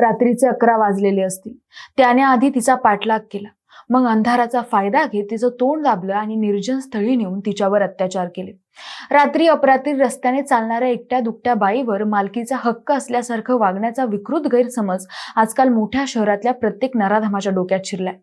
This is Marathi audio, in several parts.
रात्रीचे अकरा वाजलेले असतील. त्याने आधी तिचा पाठलाग केला. मग अंधाराचा फायदा घेत तिचं तोंड दाबलं आणि निर्जन स्थळी नेऊन तिच्यावर अत्याचार केले. रात्री अपरात्री रस्त्याने चालणाऱ्या एकट्या दुकट्या बाईवर मालकीचा हक्क असल्यासारखं वागण्याचा विकृत गैरसमज आजकाल मोठ्या शहरातल्या प्रत्येक नराधमाच्या डोक्यात शिरलाय.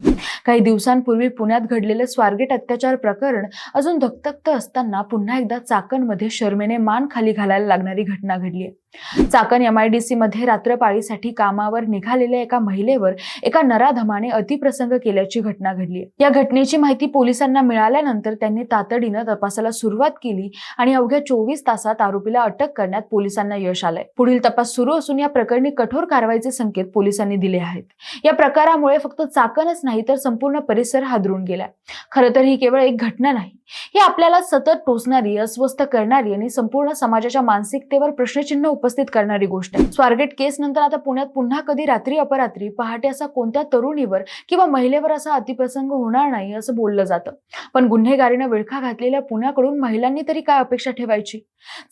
काही दिवसांपूर्वी पुण्यात घडलेलं स्वारगेट अत्याचार प्रकरण अजून धकधकत असताना पुन्हा एकदा चाकणमध्ये शर्मेने मान खाली घालायला लागणारी घटना घडली आहे. चाकण एमआयडीसी मध्ये रात्रपाळीसाठी कामावर निघालेल्या एका महिलेवर एका नराधमाने अतिप्रसंग केल्याची घटना घडली या घटनेची माहिती पोलिसांना मिळाल्यानंतर त्यांनी तातडीनं तपासाला सुरुवात केली आणि अवघ्या चोवीस तासात आरोपीला अटक करण्यात पोलिसांना यश आलंय. पुढील तपास सुरू असून या प्रकरणी कठोर कारवाईचे संकेत पोलिसांनी दिले आहेत. या प्रकारामुळे फक्त चाकणच नाही तर संपूर्ण परिसर हादरून गेलाय. खरं तर ही केवळ एक घटना नाही. ही आपल्याला सतत टोचणारी अस्वस्थ करणारी आणि संपूर्ण समाजाच्या मानसिकतेवर प्रश्नचिन्ह उपस्थित करणारी गोष्ट आहे. स्वारगेट केस नंतर आता पुण्यात पुन्हा कधी रात्री अपरात्री पहाटे असा कोणत्या तरुणीवर किंवा महिलेवर असा अतिप्रसंग होणार नाही असं बोललं जातं. पण गुन्हेगारीनं विळखा घातलेल्या पुण्याकडून महिलांनी तरी काय अपेक्षा ठेवायची?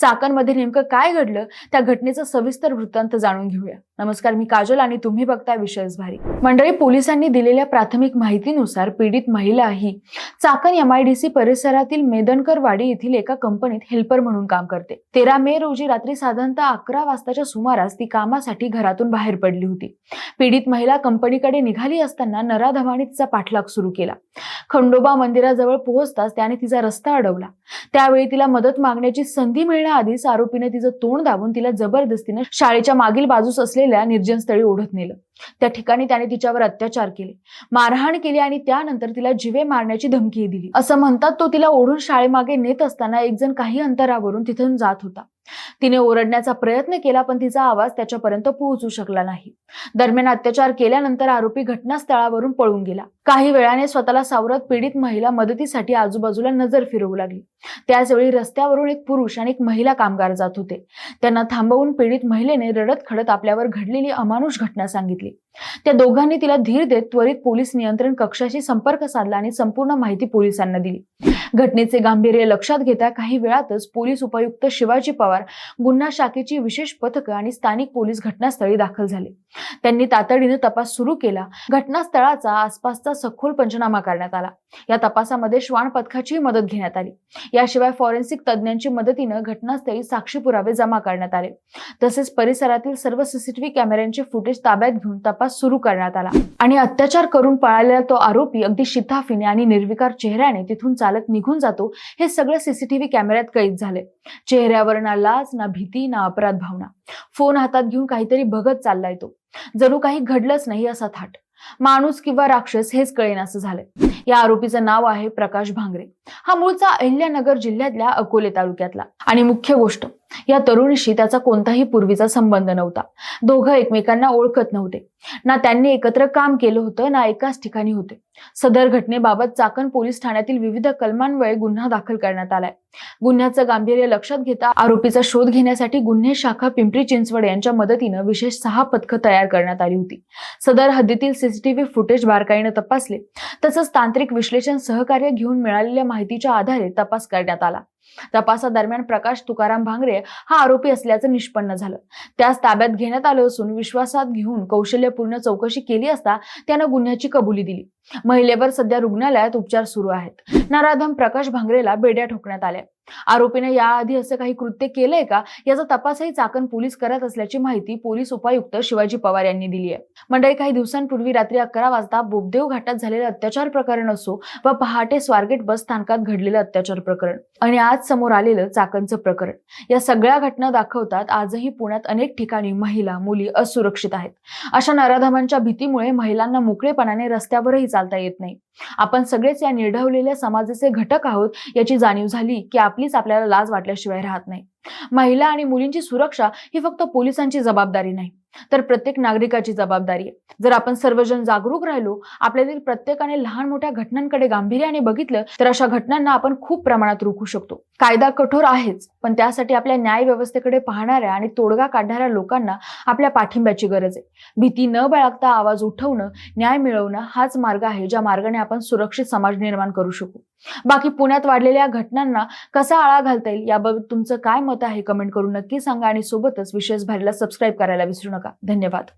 चाकणमध्ये नेमकं काय घडलं? त्या घटनेचा सविस्तर वृत्तांत जाणून घेऊया. नमस्कार मी काजल आणि तुम्ही बघताय विषयच भारी. मंडळी पोलिसांनी दिलेल्या प्राथमिक माहितीनुसार पीडित महिला ही चाकण एमआयडीसी परिसरातील मेदनकरवाडी येथील एका कंपनीत हेल्पर म्हणून काम करते. तेरा मे रोजी रात्री साधारणतः अकरा वाजताच्या सुमारास ती कामासाठी घरातून बाहेर पडली होती. पीडित महिला कंपनीकडे निघाली असताना नराधमाने पाठलाग सुरू केला. खंडोबा मंदिराजवळ पोहोचताच त्याने तिचा रस्ता अडवला. त्यावेळी तिला मदत मागण्याची संधी मिळण्याआधीच आरोपीने तिचं तोंड दाबून तिला जबरदस्तीने शाळेच्या मागील बाजूस असलेल्या निर्जन स्थळी ओढत नेलं. त्या ठिकाणी त्याने तिच्यावर अत्याचार केले. मारहाण केली आणि त्यानंतर तिला जिवे मारण्याची धमकी दिली. असं म्हणतात तो तिला ओढून शाळेमागे नेत असताना एक जण काही अंतरावरून तिथून जात होता. तिने ओरडण्याचा प्रयत्न केला पण तिचा आवाज त्याच्यापर्यंत पोहोचू शकला नाही. दरम्यान अत्याचार केल्यानंतर आरोपी घटनास्थळावरून पळून गेला. काही वेळाने स्वतःला सावरत पीडित महिला मदतीसाठी आजूबाजूला नजर फिरवू लागली. त्याचवेळी रस्त्यावरून एक पुरुष आणि एक महिला कामगार जात होते. त्यांना थांबवून पीडित महिलेने रडत खडत आपल्यावर घडलेली अमानुष घटना सांगितली. त्या दोघांनी तिला धीर देत त्वरित पोलीस नियंत्रण कक्षाशी संपर्क साधला आणि संपूर्ण माहिती पोलिसांना दिली. घटनेचे गांभीर्य लक्षात घेता काही वेळातच पोलीस उपायुक्त शिवाजी पवार गुन्हा शाखेची विशेष पथकं आणि स्थानिक पोलीस घटनास्थळी दाखल झाले. त्यांनी तातडीने तपास सुरू केला. घटनास्थळाचा आसपासचा सखोल पंचनामा करण्यात आला. या तपासामध्ये श्वान पथकाची मदत घेण्यात आली. याशिवाय फॉरेन्सिक तज्ज्ञांची मदतीनं घटनास्थळी साक्षी पुरावे जमा करण्यात आले. तसेच परिसरातील सर्व सीसीटीव्ही कॅमेऱ्यांचे फुटेज ताब्यात घेऊन तपास सुरू करण्यात आला. आणि अत्याचार करून पळालेला तो आरोपी अगदी शिताफीने आणि निर्विकार चेहऱ्याने तिथून चालत निघून जातो हे सगळं सीसीटीव्ही कॅमेऱ्यात कैद झाले चेहऱ्यावर ना लाज ना भीती ना अपराध भावना. फोन हातात घेऊन काहीतरी बघत चाललाय तो. जणू काही घडलंच नाही असा थाट. माणूस किंवा राक्षस हेच कळेन असं झालंय. या आरोपीचं नाव आहे प्रकाश भांगरे. हा मूळचा अहिल्यानगर जिल्ह्यातल्या अकोले तालुक्यातला. आणि मुख्य गोष्ट या तरुणीशी त्याचा कोणताही पूर्वीचा संबंध नव्हता. दोघं एकमेकांना ओळखत नव्हते. ना त्यांनी एकत्र काम केलं होतं ना एकाच ठिकाणी होते. सदर घटनेबाबत चाकण पोलीस ठाण्यातील विविध कलमांवये गुन्हा दाखल करण्यात आलाय. गुन्ह्याचं गांभीर्य लक्षात घेता आरोपीचा शोध घेण्यासाठी गुन्हे शाखा पिंपरी चिंचवड यांच्या मदतीनं विशेष सहा पथकं तयार करण्यात आली होती. सदर हद्दीतील सीसीटीव्ही फुटेज बारकाईनं तपासले. तसंच तांत्रिक विश्लेषण सहकार्य घेऊन मिळालेल्या माहितीच्या आधारे तपास करण्यात आला. तपासादरम्यान प्रकाश तुकाराम भांगरे हा आरोपी असल्याचं निष्पन्न झालं. त्यास ताब्यात घेण्यात आलं असून विश्वासात घेऊन कौशल्यपूर्ण चौकशी केली असता त्यानं गुन्ह्याची कबुली दिली. महिलेवर सध्या रुग्णालयात उपचार सुरू आहेत. नराधम प्रकाश भांगरेला बेड्या ठोकण्यात आल्या. आरोपीने याआधी असं काही कृत्य केलंय का? याचा तपासही चाकण पोलीस करत असल्याची माहिती पोलीस उपायुक्त शिवाजी पवार यांनी दिली आहे. मंडळी काही दिवसांपूर्वी रात्री अकरा वाजता बोबदेव घाटात झालेलं अत्याचार प्रकरण असो व पहाटे स्वारगेट बस स्थानकात घडलेलं अत्याचार प्रकरण आणि आज समोर आलेलं चाकणचं प्रकरण या सगळ्या घटना दाखवतात आजही पुण्यात अनेक ठिकाणी महिला मुली असुरक्षित आहेत. अशा नराधमांच्या भीतीमुळे महिलांना मोकळेपणाने रस्त्यावरही चालता येत नाही. आपण सगळेच या निर्ढवलेल्या समाजाचे घटक आहोत याची जाणीव झाली की आपलीच आपल्याला लाज वाटल्याशिवाय राहत नाही. महिला आणि मुलींची सुरक्षा ही फक्त पोलिसांची जबाबदारी नाही तर प्रत्येक नागरिकाची जबाबदारी आहे. जर आपण सर्वजण जागरूक राहिलो आपल्यातील प्रत्येकाने लहान मोठ्या घटनांकडे गांभीर्याने बघितलं तर अशा घटनांना आपण खूप प्रमाणात रोखू शकतो. कायदा कठोर आहेच पण त्यासाठी आपल्या न्याय व्यवस्थेकडे पाहणाऱ्या आणि तोडगा काढणाऱ्या लोकांना आपल्या पाठिंब्याची गरज आहे. भीती न बाळगता आवाज उठवणं न्याय मिळवणं हाच मार्ग आहे ज्या मार्गाने आपण सुरक्षित समाज निर्माण करू शकू. बाकी पुण्यात वाढलेल्या घटनांना कसा आळा घालता येईल याबाबत तुमचं काय मत आहे? कमेंट करून नक्की सांगा आणि सोबतच विशेष भारीला सबस्क्राईब करायला विसरू नका. धन्यवाद.